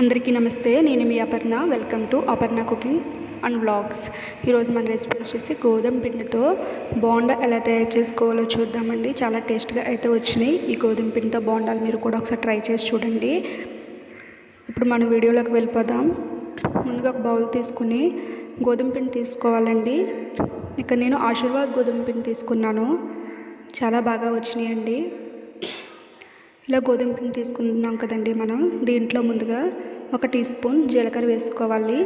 అందరికీ నమస్తే నేను మీ Aparna. Welcome to Aparna cooking and blogs ఈరోజు మన రెసిపీ వచ్చేసి గోధుమ పిండితో బోండా ఎలా తయారు చేసుకోవాలో చూద్దామండి. చాలా టేస్ట్గా అయితే వచ్చినాయి. ఈ గోధుమ పిండితో బోండాలు మీరు కూడా ఒకసారి ట్రై చేసి చూడండి. ఇప్పుడు మనం వీడియోలోకి వెళ్ళిపోదాం. ముందుగా ఒక బౌల్ తీసుకుని గోధుమ పిండి తీసుకోవాలండి. ఇక్కడ నేను ఆశీర్వాద్ గోధుమ పిండి తీసుకున్నాను. చాలా బాగా వచ్చినాయండి. ఇలా గోధుమ పిండి తీసుకుంటున్నాం కదండి మనం. దీంట్లో ముందుగా ఒక టీ స్పూన్ జీలకర్ర వేసుకోవాలి.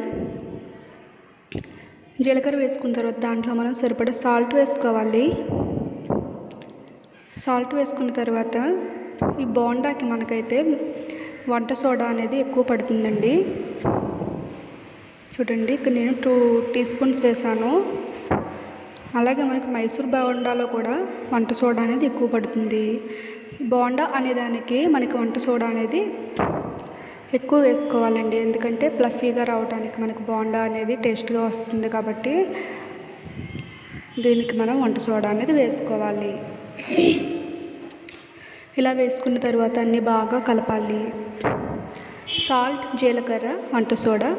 జీలకర్ర వేసుకున్న తర్వాత దాంట్లో మనం సరిపడా సాల్ట్ వేసుకోవాలి. సాల్ట్ వేసుకున్న తర్వాత ఈ బోండాకి మనకైతే వంట సోడా అనేది ఎక్కువ పడుతుందండి. చూడండి ఇక్కడ నేను టూ టీ స్పూన్స్ వేసాను. అలాగే మనకి మైసూర్ బాగుండాలో కూడా వంట సోడా అనేది ఎక్కువ పడుతుంది. బోండా అనేదానికి మనకి వంట సోడా అనేది ఎక్కువ వేసుకోవాలండి. ఎందుకంటే ప్లఫీగా రావడానికి మనకి బోండా అనేది టేస్ట్గా వస్తుంది కాబట్టి దీనికి మనం వంట సోడా అనేది వేసుకోవాలి. ఇలా వేసుకున్న తర్వాత అన్నీ బాగా కలపాలి. సాల్ట్ జీలకర్ర వంట సోడా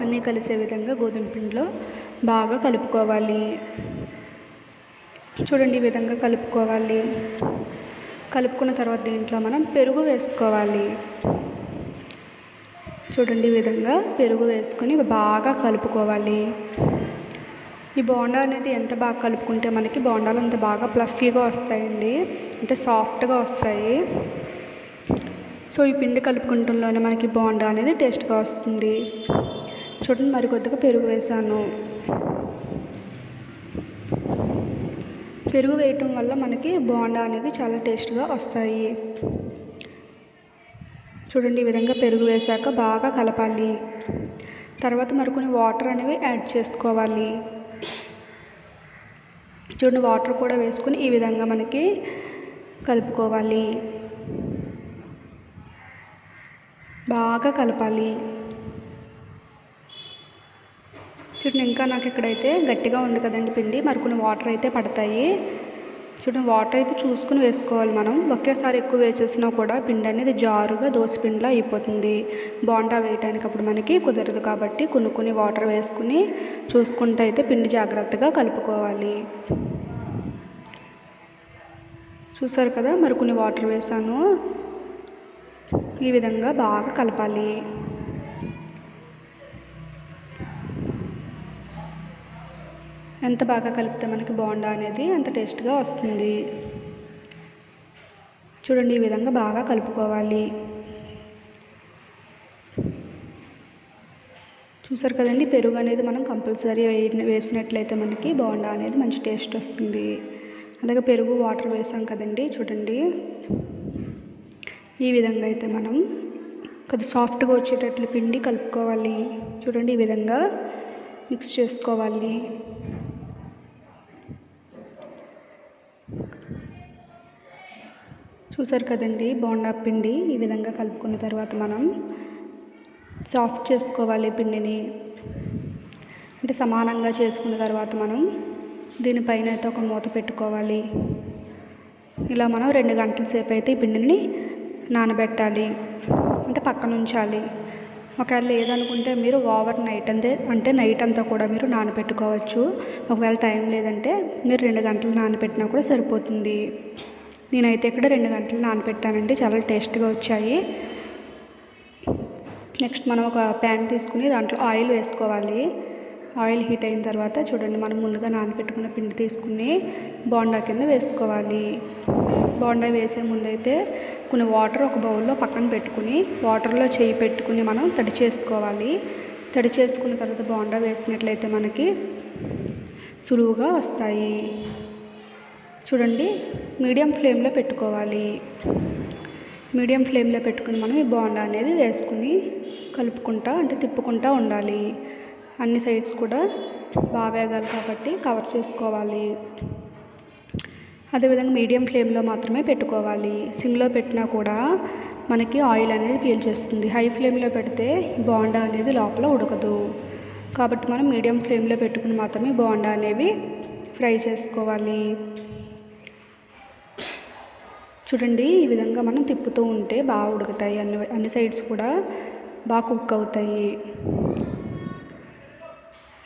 అన్నీ కలిసే విధంగా గోధుమ పిండిలో బాగా కలుపుకోవాలి. చూడండి ఈ విధంగా కలుపుకోవాలి. కలుపుకున్న తర్వాత దీంట్లో మనం పెరుగు వేసుకోవాలి. చూడండి ఈ విధంగా పెరుగు వేసుకొని బాగా కలుపుకోవాలి. ఈ బోండా అనేది ఎంత బాగా కలుపుకుంటే మనకి బోండాలు అంత బాగా ప్లఫీగా వస్తాయండి. అంటే సాఫ్ట్గా వస్తాయి. సో ఈ పిండి కలుపుకుంటంలోనే మనకి బోండా అనేది టేస్ట్గా వస్తుంది. చూడండి మరి కొద్దిగా పెరుగు వేసాను. పెరుగు వేయటం వల్ల మనకి బోండా అనేది చాలా టేస్ట్గా వస్తాయి. చూడండి ఈ విధంగా పెరుగు వేశాక బాగా కలపాలి. తర్వాత మరికొన్ని వాటర్ అనేవి యాడ్ చేసుకోవాలి. చూడండి వాటర్ కూడా వేసుకుని ఈ విధంగా మనకి కలుపుకోవాలి. బాగా కలపాలి. చూడండి ఇంకా నాకు ఇక్కడైతే గట్టిగా ఉంది కదండి పిండి. మరి కొన్ని వాటర్ అయితే పడతాయి. చూడండి వాటర్ అయితే చూసుకుని వేసుకోవాలి మనం. ఒకేసారి ఎక్కువ వేసేసినా కూడా పిండి అనేది జారుగా దోశ పిండిలో అయిపోతుంది. బాండా వేయడానికి అప్పుడు మనకి కుదరదు కాబట్టి కొన్ని కొన్ని వాటర్ వేసుకుని చూసుకుంటూ అయితే పిండి జాగ్రత్తగా కలుపుకోవాలి. చూసారు కదా మరి కొన్ని వాటర్ వేసాను. ఈ విధంగా బాగా కలపాలి. ఎంత బాగా కలిపితే మనకి బోండా అనేది అంత టేస్ట్గా వస్తుంది. చూడండి ఈ విధంగా బాగా కలుపుకోవాలి. చూసారు కదండి పెరుగు అనేది మనం కంపల్సరీ వేసినట్లయితే మనకి బోండా అనేది మంచి టేస్ట్ వస్తుంది. అలాగే పెరుగు వాటర్ వేసాం కదండి చూడండి. ఈ విధంగా అయితే మనం కొద్ది సాఫ్ట్గా వచ్చేటట్లు పిండి కలుపుకోవాలి. చూడండి ఈ విధంగా మిక్స్ చేసుకోవాలి. చూసారు కదండి బోండా పిండి ఈ విధంగా కలుపుకున్న తర్వాత మనం సాఫ్ట్ చేసుకోవాలి పిండిని. అంటే సమానంగా చేసుకున్న తర్వాత మనం దీనిపైన అయితే ఒక మూత పెట్టుకోవాలి. ఇలా మనం రెండు గంటల సేపు అయితే ఈ పిండిని నానబెట్టాలి. అంటే పక్కన ఉంచాలి. ఒకవేళ లేదనుకుంటే మీరు ఓవర్ నైట్ అంతే అంటే నైట్ అంతా కూడా మీరు నానబెట్టుకోవచ్చు. ఒకవేళ టైం లేదంటే మీరు రెండు గంటలు నానబెట్టినా కూడా సరిపోతుంది. నేనైతే ఇక్కడ రెండు గంటలు నానబెట్టానండి చాలా టేస్ట్గా వచ్చాయి. నెక్స్ట్ మనం ఒక ప్యాన్ తీసుకుని దాంట్లో ఆయిల్ వేసుకోవాలి. ఆయిల్ హీట్ అయిన తర్వాత చూడండి మనం ముందుగా నానబెట్టుకున్న పిండి తీసుకుని బోండా కింద వేసుకోవాలి. బోండా వేసే ముందైతే కొన్ని వాటర్ ఒక బౌల్లో పక్కన పెట్టుకుని వాటర్లో చేయి పెట్టుకుని మనం తడి చేసుకోవాలి. తడి చేసుకున్న తర్వాత బోండా వేసినట్లయితే మనకి సులువుగా వస్తాయి. చూడండి మీడియం ఫ్లేమ్లో పెట్టుకోవాలి. మీడియం ఫ్లేమ్లో పెట్టుకుని మనం ఈ బోండా అనేది వేసుకుని కలుపుకుంటా అంటే తిప్పుకుంటా ఉండాలి. అన్ని సైడ్స్ కూడా బాగా వేగాలి కాబట్టి కవర్ చేసుకోవాలి. అదేవిధంగా మీడియం ఫ్లేమ్లో మాత్రమే పెట్టుకోవాలి. సిమ్లో పెట్టినా కూడా మనకి ఆయిల్ అనేది పీల్చేస్తుంది. హై ఫ్లేమ్లో పెడితే బోండా అనేది లోపల ఉడకదు. కాబట్టి మనం మీడియం ఫ్లేమ్లో పెట్టుకుని మాత్రమే బోండా అనేవి ఫ్రై చేసుకోవాలి. చూడండి ఈ విధంగా మనం తిప్పుతూ ఉంటే బాగా ఉడుకుతాయి. అన్ని అన్ని సైడ్స్ కూడా బాగా కుక్ అవుతాయి.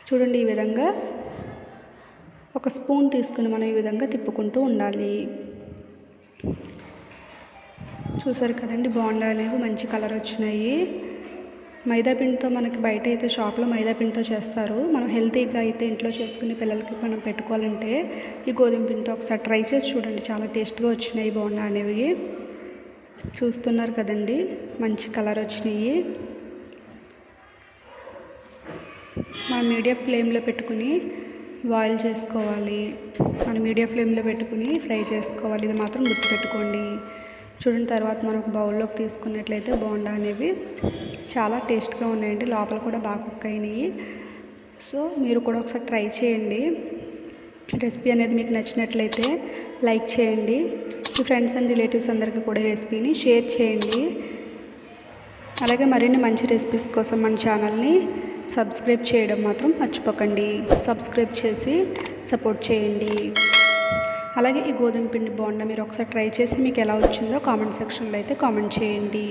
చూడండి ఈ విధంగా ఒక స్పూన్ తీసుకుని మనం ఈ విధంగా తిప్పుకుంటూ ఉండాలి. చూసారు కదండి బాగుండాలి. అనేవి మంచి కలర్ వచ్చినాయి. మైదా పిండితో మనకి బయట అయితే షాప్లో మైదా పిండితో చేస్తారు. మనం హెల్తీగా అయితే ఇంట్లో చేసుకుని పిల్లలకి మనం పెట్టుకోవాలంటే ఈ గోధుమ పిండితో ఒకసారి ట్రై చేసి చూడండి. చాలా టేస్ట్గా వచ్చినాయి బాగున్నా అనేవి. చూస్తున్నారు కదండి మంచి కలర్ వచ్చినాయి. మనం మీడియం ఫ్లేమ్లో పెట్టుకుని బాయిల్ చేసుకోవాలి. మనం మీడియం ఫ్లేమ్లో పెట్టుకుని ఫ్రై చేసుకోవాలి. ఇది మాత్రం గుర్తుపెట్టుకోండి. చూడండి తర్వాత మనం బౌల్లోకి తీసుకున్నట్లయితే బోండా అనేవి చాలా టేస్ట్గా ఉన్నాయండి. లోపల కూడా బాగా కుక్ అయినాయి. సో మీరు కూడా ఒకసారి ట్రై చేయండి. రెసిపీ అనేది మీకు నచ్చినట్లయితే లైక్ చేయండి. మీ ఫ్రెండ్స్ అండ్ రిలేటివ్స్ అందరికీ కూడా రెసిపీని షేర్ చేయండి. అలాగే మరిన్ని మంచి రెసిపీస్ కోసం మన ఛానల్ని సబ్స్క్రైబ్ చేయడం మాత్రం మర్చిపోకండి. సబ్స్క్రైబ్ చేసి సపోర్ట్ చేయండి. అలాగే ఈ గోధుమ పిండి బోండా మీరు ఒకసారి ట్రై చేసి మీకు ఎలా వచ్చిందో కామెంట్ సెక్షన్లో అయితే కామెంట్ చేయండి.